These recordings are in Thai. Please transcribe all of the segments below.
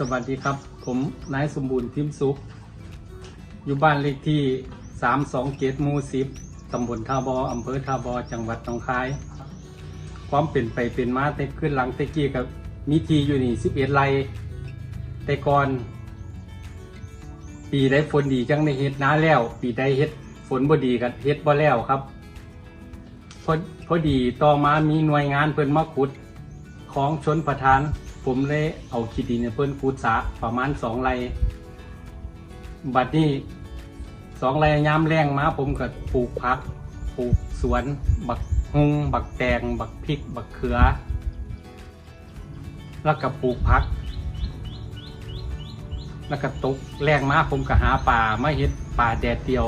สวัสดีครับ ผมนายสมบูรณ์พิมพ์สุข อยู่บ้านเลขที่ 327หมู่10ตำบลท่าบออำเภอท่าบอจังหวัดหนองคาย ความเป็นไปเป็นมาแต่ขึ้นหลังต่กี้กับมีทีอยู่นี่11ไร่แต่ก่อน ปีได้ฝนดีจังในเฮ็ดน้าแล้ว ปีได้เฮ็ดฝนบ่ดีกันเฮ็ดบ่แล้วครับพอพอดีต่อมามีหน่วยงานเพิ่นมาขุดของชนประทาน ผมเลยเอาขีดดินให้เพิ่นขุดสระประมาณสองไร่บัดนี้สองไร่ยามแรงมาผมก็ปลูกผักปลูกสวน บักฮุงบักแตงบักพริก บักเขือ แล้วก็ปลูกผัก แล้วก็ตกแรงมาผมก็หาป่ามาเฮ็ดป่าแดดเดียว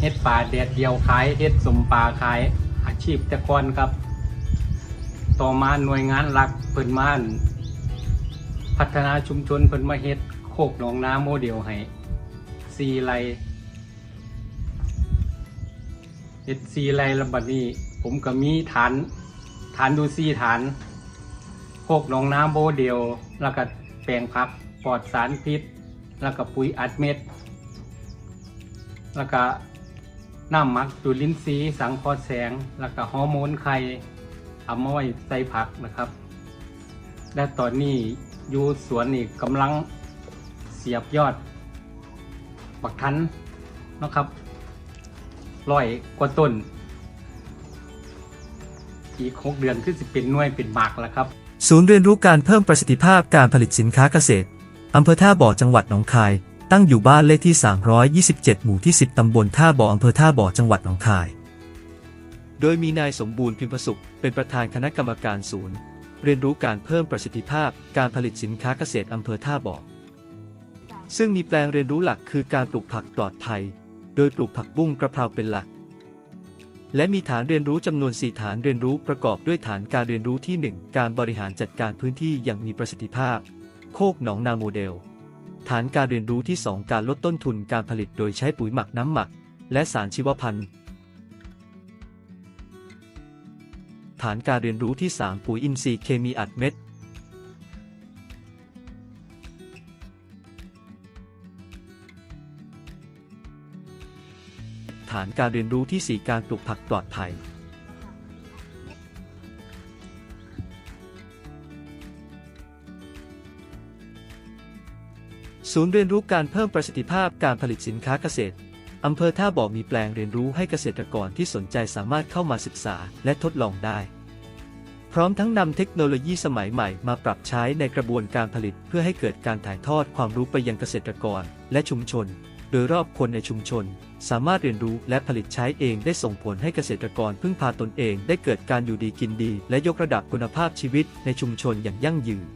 เฮ็ดป่าแดดเดียวขายเฮ็ดสมป่าขายอาชีพแต่ก่อนครับ ต่อมาหน่วยงานหลักเพิ่นมานพัฒนาชุมชนเพิ่นมาเฮ็ดโคกหนองนาโมเดลให้ซีไรเฮ็ดซีไรแล้วบัดนี้ ผมก็มีฐาน ฐานดูซีฐานโคกหนองนาโมเดลแล้วก็แปลงผักปลอดสารพิษ แล้วก็ปุ๋ยอัดเม็ด แล้วก็น้ำมักจุลินทรีย์สังเคราะห์แสง แล้วก็ฮอร์โมนไข่ เอามาไว้ใส่ผักนะครับ และตอนนี้อยู่สวนนี่กำลังเสียบยอดบักทันนะครับร้อยกว่าต้น อีกหกเดือนคือสิเป็นหน่วยเป็นหมากแล้วครับ ศูนย์เรียนรู้การเพิ่มประสิทธิภาพการผลิตสินค้าเกษตรอำเภอท่าบ่อจังหวัดหนองคาย ตั้งอยู่บ้านเลขที่ 327 หมู่ที่ 10 ตำบลท่าบ่ออำเภอท่าบ่อจังหวัดหนองคาย โดยมีนายสมบูรณ์พิมพสุข เป็นประธานคณะกรรมการศูนย์ เรียนรู้การเพิ่มประสิทธิภาพ การผลิตสินค้าเกษตรอำเภอท่าบ่อซึ่งมีแปลงเรียนรู้หลักคือการปลูกผักปลอดภัย โดยปลูกผักบุ้งกระเพราเป็นหลัก และมีฐานเรียนรู้จำนวน 4 ฐานเรียนรู้ประกอบด้วยฐานการเรียนรู้ที่ 1 การบริหารจัดการพื้นที่อย่างมีประสิทธิภาพ โคกหนองนาโมเดล ฐานการเรียนรู้ที่ 2 การลดต้นทุนการผลิตโดยใช้ปุ๋ยหมักน้ำหมัก และสารชีวพันธุ์ ฐานการเรียนรู้ที่ 3 ปุ๋ยอินทรีย์เคมีอัดเม็ด ฐานการเรียนรู้ที่ 4 การปลูกผักปลอดภัย ศูนย์เรียนรู้การเพิ่มประสิทธิภาพการผลิตสินค้าเกษตร อำเภอท่าบ่อมีแปลงเรียนรู้ให้เกษตรกรที่สนใจสามารถเข้ามาศึกษาและทดลองได้ พร้อมทั้งนำเทคโนโลยีสมัยใหม่มาปรับใช้ในกระบวนการผลิตเพื่อให้เกิดการถ่ายทอดความรู้ไปยังเกษตรกรและชุมชน โดยรอบคนในชุมชน สามารถเรียนรู้และผลิตใช้เองได้ส่งผลให้เกษตรกรพึ่งพาตนเองได้เกิดการอยู่ดีกินดี และยกระดับคุณภาพชีวิตในชุมชนอย่างยั่งยืน